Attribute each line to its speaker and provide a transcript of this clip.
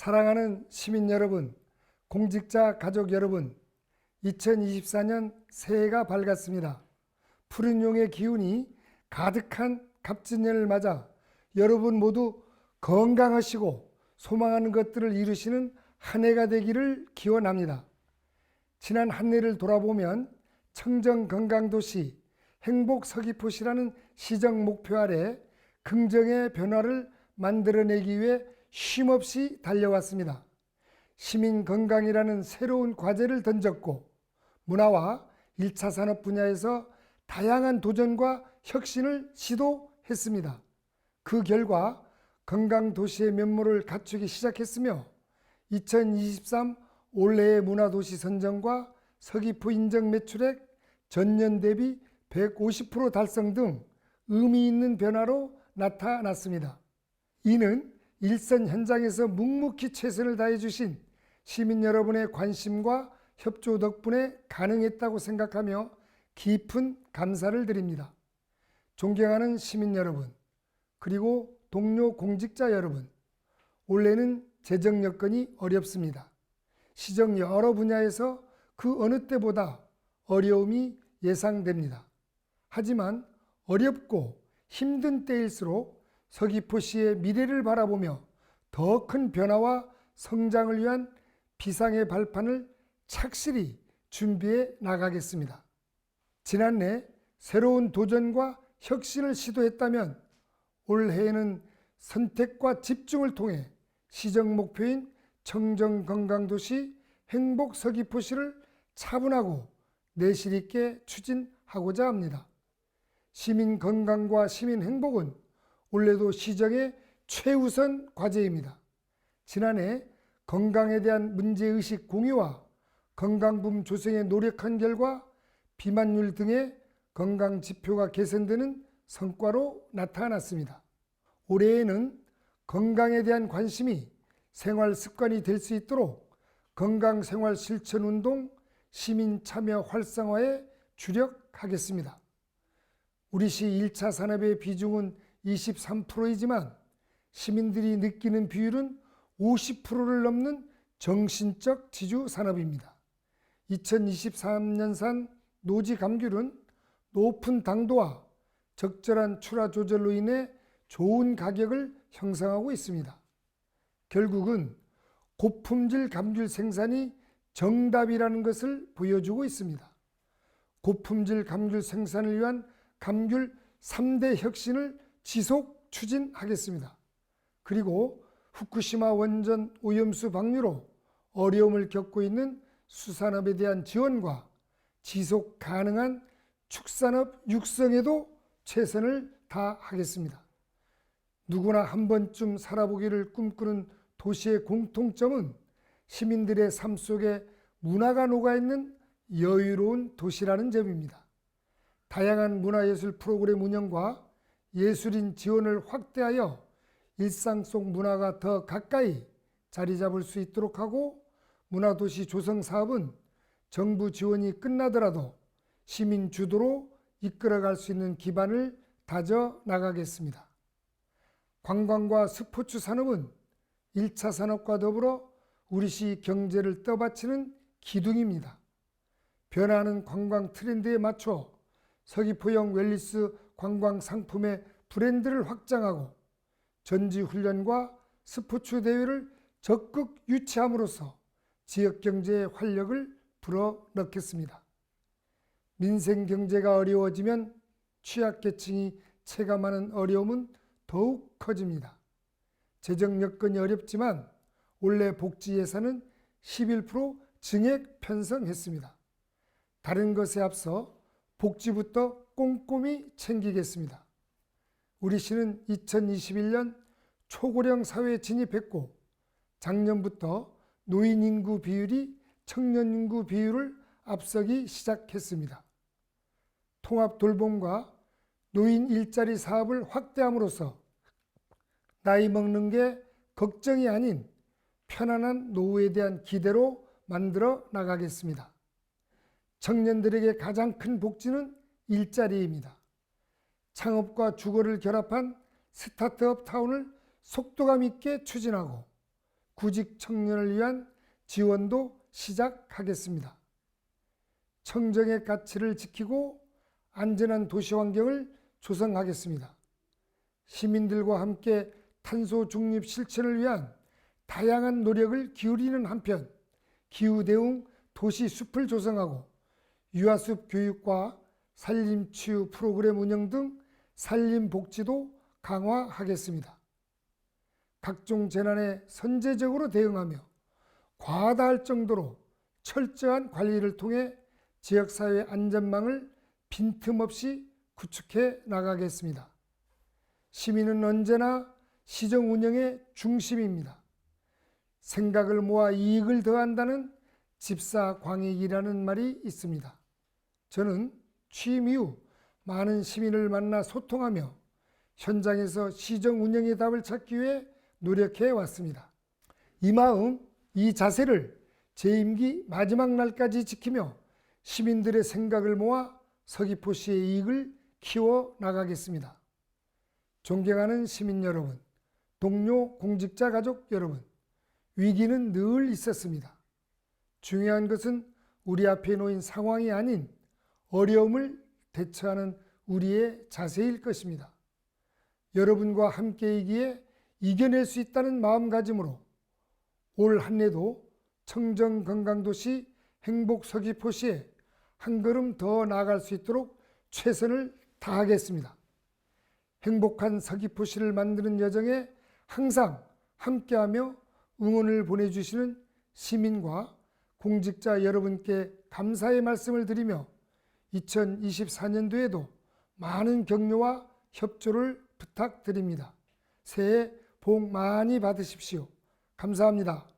Speaker 1: 사랑하는 시민 여러분, 공직자 가족 여러분, 2024년 새해가 밝았습니다. 푸른 용의 기운이 가득한 갑진년을 맞아 여러분 모두 건강하시고 소망하는 것들을 이루시는 한 해가 되기를 기원합니다. 지난 한 해를 돌아보면 청정 건강도시 행복 서귀포시라는 시정 목표 아래 긍정의 변화를 만들어내기 위해 쉼없이 달려왔습니다. 시민 건강이라는 새로운 과제를 던졌고 문화와 1차 산업 분야에서 다양한 도전과 혁신을 시도했습니다. 그 결과 건강 도시의 면모를 갖추기 시작했으며 2023 올해의 문화도시 선정과 서귀포 인정 매출액 전년 대비 150% 달성 등 의미 있는 변화로 나타났습니다. 이는 일선 현장에서 묵묵히 최선을 다해 주신 시민 여러분의 관심과 협조 덕분에 가능했다고 생각하며 깊은 감사를 드립니다. 존경하는 시민 여러분, 그리고 동료 공직자 여러분, 올해는 재정 여건이 어렵습니다. 시정 여러 분야에서 그 어느 때보다 어려움이 예상됩니다. 하지만 어렵고 힘든 때일수록 서귀포시의 미래를 바라보며 더 큰 변화와 성장을 위한 비상의 발판을 착실히 준비해 나가겠습니다. 지난해 새로운 도전과 혁신을 시도했다면 올해에는 선택과 집중을 통해 시정 목표인 청정 건강도시 행복 서귀포시를 차분하고 내실 있게 추진하고자 합니다. 시민 건강과 시민 행복은 올해도 시정의 최우선 과제입니다. 지난해 건강에 대한 문제의식 공유와 건강붐 조성에 노력한 결과 비만율 등의 건강 지표가 개선되는 성과로 나타났습니다. 올해에는 건강에 대한 관심이 생활 습관이 될 수 있도록 건강 생활 실천 운동 시민 참여 활성화에 주력하겠습니다. 우리 시 1차 산업의 비중은 23%이지만 시민들이 느끼는 비율은 50%를 넘는 정신적 지주 산업입니다. 2023년산 노지 감귤은 높은 당도와 적절한 출하 조절로 인해 좋은 가격을 형성하고 있습니다. 결국은 고품질 감귤 생산이 정답이라는 것을 보여주고 있습니다. 고품질 감귤 생산을 위한 감귤 3대 혁신을 지속 추진하겠습니다. 그리고 후쿠시마 원전 오염수 방류로 어려움을 겪고 있는 수산업에 대한 지원과 지속 가능한 축산업 육성에도 최선을 다하겠습니다. 누구나 한 번쯤 살아보기를 꿈꾸는 도시의 공통점은 시민들의 삶 속에 문화가 녹아있는 여유로운 도시라는 점입니다. 다양한 문화예술 프로그램 운영과 예술인 지원을 확대하여 일상 속 문화가 더 가까이 자리 잡을 수 있도록 하고 문화도시 조성 사업은 정부 지원이 끝나더라도 시민 주도로 이끌어갈 수 있는 기반을 다져 나가겠습니다. 관광과 스포츠 산업은 1차 산업과 더불어 우리 시 경제를 떠받치는 기둥입니다. 변화하는 관광 트렌드에 맞춰 서귀포형 웰리스 관광 상품의 브랜드를 확장하고 전지 훈련과 스포츠 대회를 적극 유치함으로써 지역 경제에 활력을 불어넣겠습니다. 민생 경제가 어려워지면 취약계층이 체감하는 어려움은 더욱 커집니다. 재정 여건이 어렵지만 올해 복지 예산은 11% 증액 편성했습니다. 다른 것에 앞서 복지부터 꼼꼼히 챙기겠습니다. 우리 시는 2021년 초고령 사회에 진입했고 작년부터 노인 인구 비율이 청년 인구 비율을 앞서기 시작했습니다. 통합 돌봄과 노인 일자리 사업을 확대함으로써 나이 먹는 게 걱정이 아닌 편안한 노후에 대한 기대로 만들어 나가겠습니다. 청년들에게 가장 큰 복지는 일자리입니다. 창업과 주거를 결합한 스타트업 타운을 속도감 있게 추진하고 구직 청년을 위한 지원도 시작하겠습니다. 청정의 가치를 지키고 안전한 도시 환경을 조성하겠습니다. 시민들과 함께 탄소 중립 실천을 위한 다양한 노력을 기울이는 한편 기후 대응 도시 숲을 조성하고 유아숲 교육과 산림 치유 프로그램 운영 등 산림 복지도 강화하겠습니다. 각종 재난에 선제적으로 대응하며 과다할 정도로 철저한 관리를 통해 지역사회 안전망을 빈틈없이 구축해 나가겠습니다. 시민은 언제나 시정 운영의 중심입니다. 생각을 모아 이익을 더한다는 집사 광익이라는 말이 있습니다. 저는 취임 이후 많은 시민을 만나 소통하며 현장에서 시정 운영의 답을 찾기 위해 노력해 왔습니다. 이 마음, 이 자세를 제 임기 마지막 날까지 지키며 시민들의 생각을 모아 서귀포시의 이익을 키워 나가겠습니다. 존경하는 시민 여러분, 동료 공직자 가족 여러분, 위기는 늘 있었습니다. 중요한 것은 우리 앞에 놓인 상황이 아닌 어려움을 대처하는 우리의 자세일 것입니다. 여러분과 함께이기에 이겨낼 수 있다는 마음가짐으로 올 한 해도 청정 건강도시 행복 서귀포시에 한 걸음 더 나아갈 수 있도록 최선을 다하겠습니다. 행복한 서귀포시를 만드는 여정에 항상 함께하며 응원을 보내주시는 시민과 공직자 여러분께 감사의 말씀을 드리며 2024년도에도 많은 격려와 협조를 부탁드립니다. 새해 복 많이 받으십시오. 감사합니다.